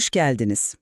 hoş geldiniz.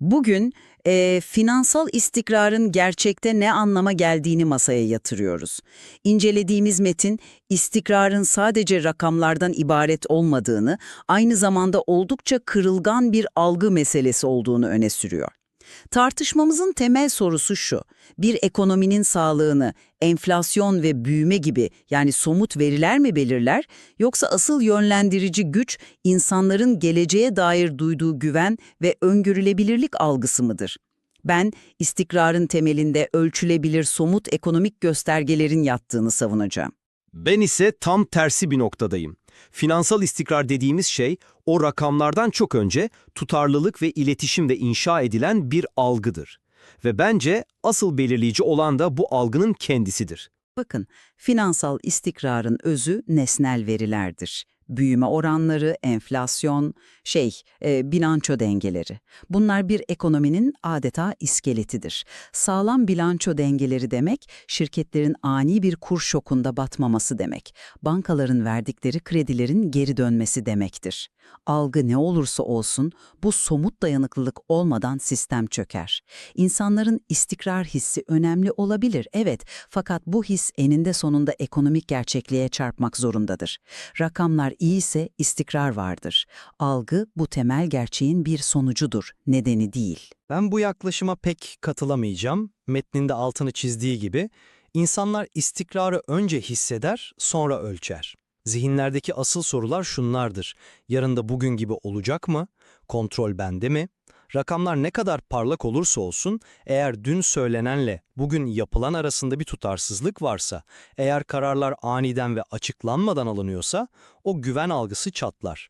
Bugün eee, finansal istikrarın gerçekte ne anlama geldiğini masaya yatırıyoruz. İncelediğimiz metin, istikrarın sadece rakamlardan ibaret olmadığını, aynı zamanda oldukça kırılgan bir algı meselesi olduğunu öne sürüyor. Tartışmamızın temel sorusu şu, bir ekonominin sağlığını enflasyon ve büyüme gibi yani somut veriler mi belirler, yoksa asıl yönlendirici güç insanların geleceğe dair duyduğu güven ve öngörülebilirlik algısı mıdır? Ben istikrarın temelinde ölçülebilir somut ekonomik göstergelerin yattığını savunacağım. Ben ise tam tersi bir noktadayım. Finansal istikrar dediğimiz şey, o rakamlardan çok önce tutarlılık ve iletişimde inşa edilen bir algıdır. Ve bence asıl belirleyici olan da bu algının kendisidir. Bakın, finansal istikrarın özü nesnel verilerdir. Büyüme oranları, enflasyon, şey, e, bilanço dengeleri. Bunlar bir ekonominin adeta iskeletidir. Sağlam bilanço dengeleri demek, şirketlerin ani bir kur şokunda batmaması demek. Bankaların verdikleri kredilerin geri dönmesi demektir. Algı ne olursa olsun bu somut dayanıklılık olmadan sistem çöker. İnsanların istikrar hissi önemli olabilir, evet. Fakat bu his eninde sonunda ekonomik gerçekliğe çarpmak zorundadır. Rakamlar iyiyse istikrar vardır. Algı bu temel gerçeğin bir sonucudur, nedeni değil. Ben bu yaklaşıma pek katılamayacağım. Metninde altını çizdiği gibi, insanlar istikrarı önce hisseder, sonra ölçer. Zihinlerdeki asıl sorular şunlardır. Yarın da bugün gibi olacak mı? Kontrol bende mi? Rakamlar ne kadar parlak olursa olsun, eğer dün söylenenle bugün yapılan arasında bir tutarsızlık varsa, eğer kararlar aniden ve açıklanmadan alınıyorsa, o güven algısı çatlar.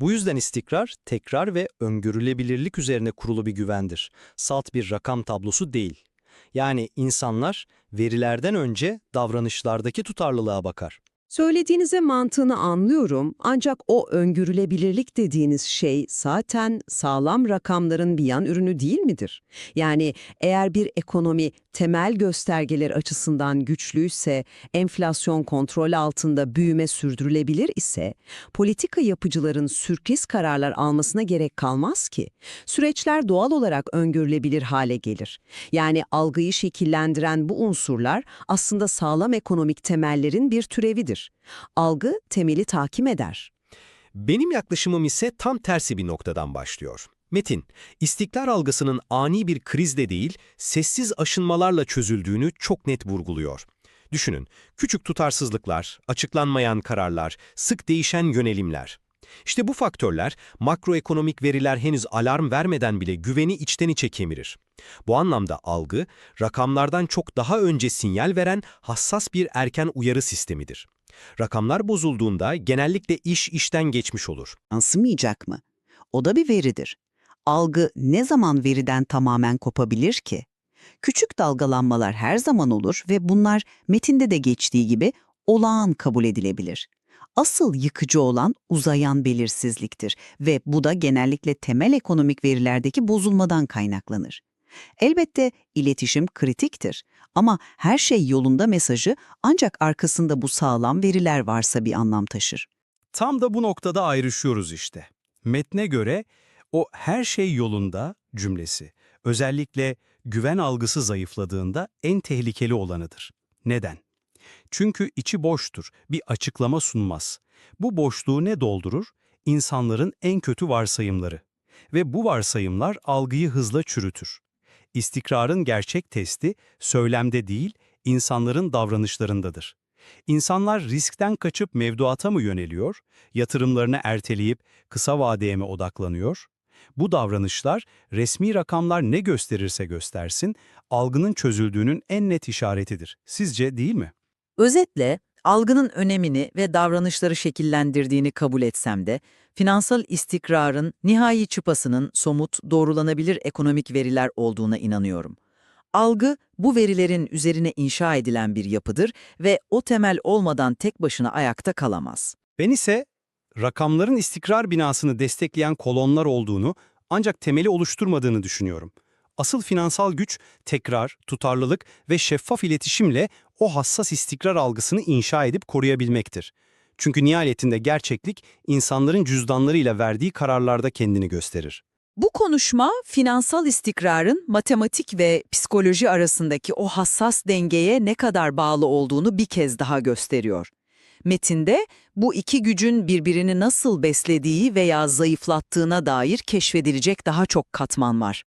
Bu yüzden istikrar, tekrar ve öngörülebilirlik üzerine kurulu bir güvendir. Salt bir rakam tablosu değil. Yani insanlar verilerden önce davranışlardaki tutarlılığa bakar. Söylediğinize mantığını anlıyorum ancak o öngörülebilirlik dediğiniz şey zaten sağlam rakamların bir yan ürünü değil midir? Yani eğer bir ekonomi temel göstergeler açısından güçlüyse, enflasyon kontrol altında büyüme sürdürülebilir ise, politika yapıcıların sürpriz kararlar almasına gerek kalmaz ki. Süreçler doğal olarak öngörülebilir hale gelir. Yani algıyı şekillendiren bu unsurlar aslında sağlam ekonomik temellerin bir türevidir. Algı temeli takim eder. Benim yaklaşımım ise tam tersi bir noktadan başlıyor. Metin, istikrar algısının ani bir krizle değil, sessiz aşınmalarla çözüldüğünü çok net vurguluyor. Düşünün, küçük tutarsızlıklar, açıklanmayan kararlar, sık değişen yönelimler. İşte bu faktörler, makroekonomik veriler henüz alarm vermeden bile güveni içten içe kemirir. Bu anlamda algı, rakamlardan çok daha önce sinyal veren hassas bir erken uyarı sistemidir. Rakamlar bozulduğunda genellikle iş işten geçmiş olur. Yansımayacak mı? O da bir veridir. Algı ne zaman veriden tamamen kopabilir ki? Küçük dalgalanmalar her zaman olur ve bunlar metinde de geçtiği gibi olağan kabul edilebilir. Asıl yıkıcı olan uzayan belirsizliktir ve bu da genellikle temel ekonomik verilerdeki bozulmadan kaynaklanır. Elbette iletişim kritiktir ama her şey yolunda mesajı ancak arkasında bu sağlam veriler varsa bir anlam taşır. Tam da bu noktada ayrışıyoruz işte. Metne göre o her şey yolunda cümlesi özellikle güven algısı zayıfladığında en tehlikeli olanıdır. Neden? Çünkü içi boştur, bir açıklama sunmaz. Bu boşluğu ne doldurur? İnsanların en kötü varsayımları. Ve bu varsayımlar algıyı hızla çürütür. İstikrarın gerçek testi söylemde değil, insanların davranışlarındadır. İnsanlar riskten kaçıp mevduata mı yöneliyor, yatırımlarını erteleyip kısa vadeye mi odaklanıyor? Bu davranışlar resmi rakamlar ne gösterirse göstersin, algının çözüldüğünün en net işaretidir. Sizce değil mi? Özetle, algının önemini ve davranışları şekillendirdiğini kabul etsem de, finansal istikrarın nihai çıpasının somut, doğrulanabilir ekonomik veriler olduğuna inanıyorum. Algı, bu verilerin üzerine inşa edilen bir yapıdır ve o temel olmadan tek başına ayakta kalamaz. Ben ise rakamların istikrar binasını destekleyen kolonlar olduğunu ancak temeli oluşturmadığını düşünüyorum. Asıl finansal güç tekrar, tutarlılık ve şeffaf iletişimle o hassas istikrar algısını inşa edip koruyabilmektir. Çünkü nihayetinde gerçeklik insanların cüzdanlarıyla verdiği kararlarda kendini gösterir. Bu konuşma finansal istikrarın matematik ve psikoloji arasındaki o hassas dengeye ne kadar bağlı olduğunu bir kez daha gösteriyor. Metinde bu iki gücün birbirini nasıl beslediği veya zayıflattığına dair keşfedilecek daha çok katman var.